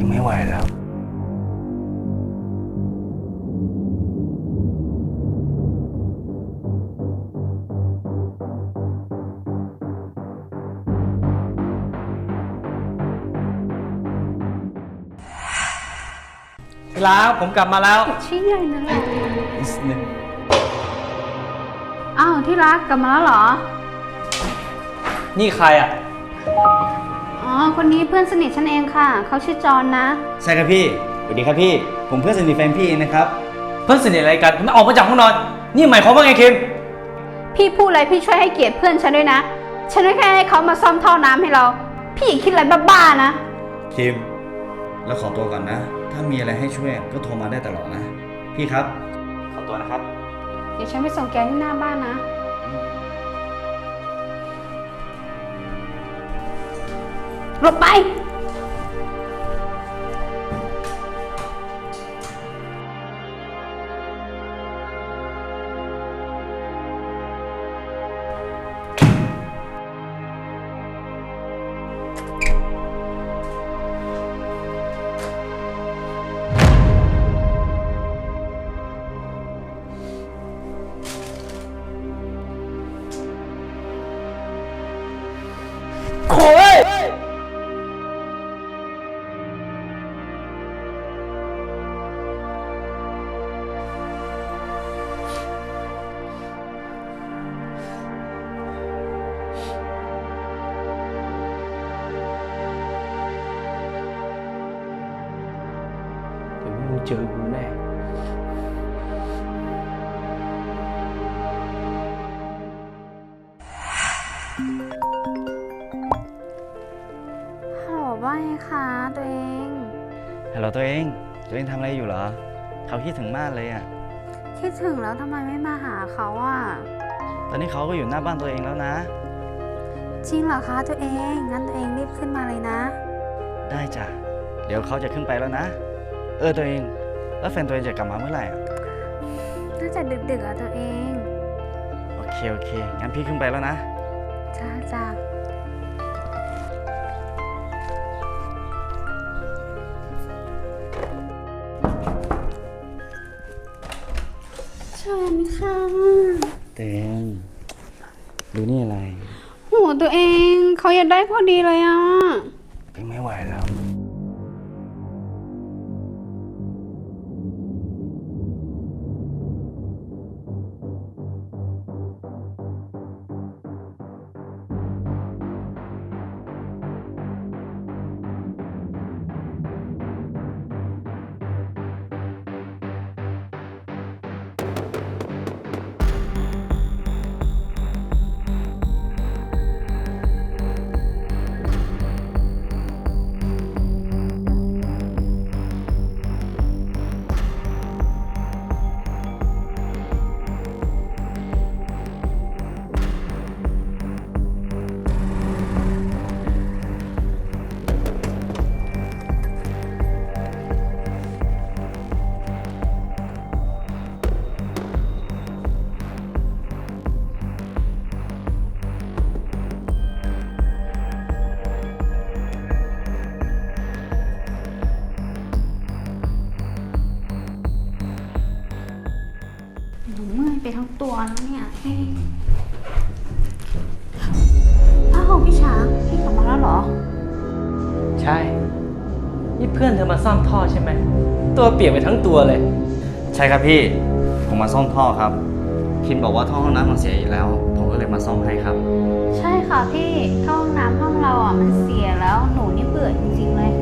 พี่ไม่ไหวแล้วพี่ลาผมกลับมาแล้ว ชี้ใหญ่นั่นแหละอีกหนึ่งอ้าวที่รักกลับมาแล้วเหรอ นี่ใครอะ อ๋อ คนนี้เพื่อนสนิทฉันเองค่ะ เขาชื่อจอนนะ ใช่ครับพี่สวัสดีครับพี่ ผมเพื่อนสนิทแฟนพี่เองนะครับ เพื่อนสนิทอะไรกันมันออกมาจากห้องนอน นี่หมายความว่าไงคิมพี่พูดอะไรพี่ช่วยให้เกียรติเพื่อนฉันด้วยนะ ฉันไม่แค่ให้เขามาซ่อมท่อน้ำให้เรา พี่อย่าคิดอะไรบ้าๆนะ คิมแล้วขอตัวก่อนนะ ถ้ามีอะไรให้ช่วยก็โทรมาได้ตลอดนะ พี่ครับ ขอตัวนะครับ เดี๋ยวฉันไปส่งแกที่หน้าบ้านนะ หลบไป เดี๋ยวมึงเจอกูแน่ฮัลโหลว่าไงคะตัวเอง ฮัลโหลตัวเอง ตัวเองทำอะไรอยู่เหรอ เขาคิดถึงมากเลยอะ คิดถึงแล้วทำไมไม่มาหาเขาอะ ตอนนี้เขาก็อยู่หน้าบ้านตัวเองแล้วนะ จริงเหรอคะตัวเอง งั้นตัวเองรีบขึ้นมาเลยนะ ได้จ้ะ เดี๋ยวเขาจะขึ้นไปแล้วนะ เออตัวเอง แล้วแฟนตัวเองจะกลับมาเมื่อไหร่อะน่าจะดึกๆอะตัวเอง โอเค โอเค งั้นพี่ขึ้นไปแล้วนะ จ้าจ้าเชิญค่ะเต็งดูนี่อะไร โหตัวเองเขาอยากได้พอดีเลยอะ พี่ไม่ไหวแล้ว อ้าวพี่ช้างพี่กลับมาแล้วเหรอ ใช่ นี่เพื่อนเธอมาซ่อมท่อใช่ไหม ตัวเปียกไปทั้งตัวเลย ใช่ครับพี่ ผมมาซ่อมท่อครับ คิมบอกว่าท่อห้องน้ำมันเสียอีกแล้ว ผมก็เลยมาซ่อมให้ครับ ใช่ค่ะพี่เข้าห้องน้ำห้องเราอะมันเสียแล้วหนูนี่เบื่อจริงๆเลย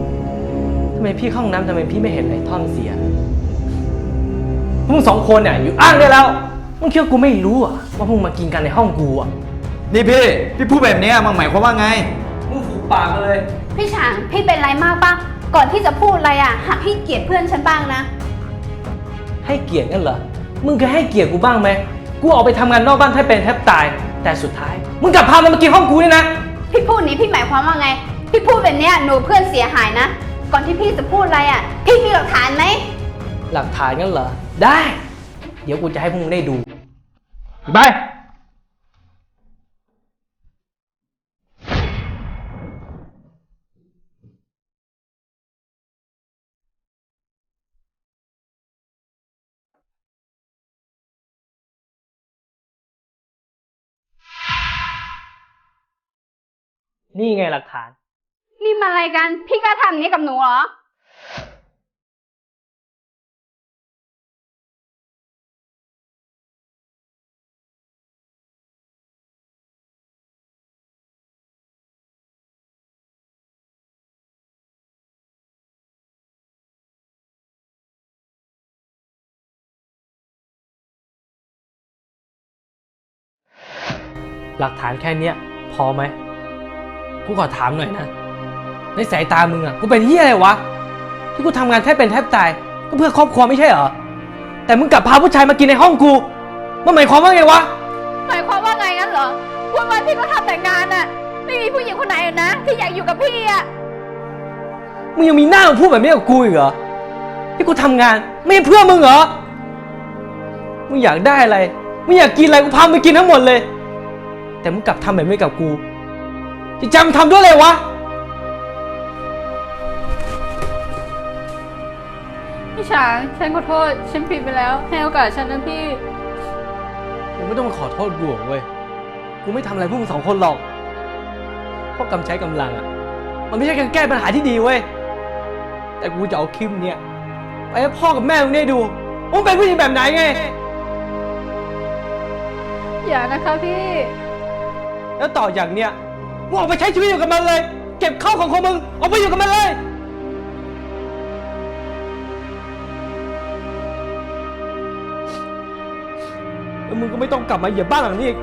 ทำไมพี่เข้าห้องน้ำทำไมพี่ไม่เห็นไอ้ท่อนเสียพวกมึงสองคนเนี่ยอยู่อ้างได้แล้ว มึงคิดว่ากูไม่รู้อะว่าพวกมึงมากินกันในห้องกูอะนี่พี่ พี่พูดแบบนี้มันหมายความว่าไง มึงผูกปากเลย พี่ช้างพี่เป็นไรมากปะก่อนที่จะพูดอะไรอะหักให้เกียรติเพื่อนฉันบ้างนะ ให้เกียรติกันเหรอ มึงเคยให้เกียรติกูบ้างไหมกูออกไปทำงานนอกบ้านแทบเป็นแทบตาย แต่สุดท้าย มึงกลับพามันมากินห้องกูนี่นะ พี่พูดนี้พี่หมายความว่าไง พี่พูดแบบเนี้ยหนูเพื่อนเสียหายนะ ก่อนที่พี่จะพูดอะไรอะ พี่มีหลักฐานไหม หลักฐานกันเหรอ ได้ เดี๋ยวกูจะให้พวกมึงได้ดู ไป นี่ไงหลักฐาน นี่มันอะไรกัน พี่กล้าทำอย่างนี้กับหนูเหรอ หลักฐานแค่เนี้ยพอไหมกูขอถามหน่อยนะ ในสายตามึงอะกูเป็นเฮียอะไรวะ ที่กูทำงานแทบเป็นแทบตายก็เพื่อครอบครัวไม่ใช่เหรอ แต่มึงกลับพาผู้ชายมากินในห้องกู มันหมายความว่าไงวะ หมายความว่าไงงั้นเหรอวันวันๆพี่ก็ทำแต่งานอะไม่มีผู้หญิงคนไหนนะ ที่อยากอยู่กับพี่อะมึงยังมีหน้ามาพูดแบบนี้กับกูอีกเหรอ ที่กูทำงานไม่ใช่เพื่อมึงเหรอ มึงอยากได้อะไร มึงอยากกินอะไรกูพามึงไปกินทั้งหมดเลย แต่มึงกลับทำแบบนี้กับกูจิตใจมึงทำด้วยอะไรวะ พี่ช้าง ฉันขอโทษ ฉันผิดไปแล้ว ให้โอกาสฉันนะพี่มึงไม่ต้องมาขอโทษกูหรอกเว้ย กูไม่ทำอะไรพวกมึงสองคนหรอกเพราะกำใช้กำลังอะ มันไม่ใช่การแก้ปัญหาที่ดีเว้ย แต่กูจะเอาคลิปเนี้ยไปให้พ่อกับแม่มึงได้ดูว่ามึงเป็นผู้หญิงแบบไหนไง อย่านะคะพี่ แล้วต่ออย่างเนี้ยมึงออกไปใช้ชีวิตอยู่กับมันเลย เก็บข้าวของของมึงออกไปอยู่กับมันเลย แล้วมึงก็ไม่ต้องกลับมาเหยียบบ้านหลังนี้อีก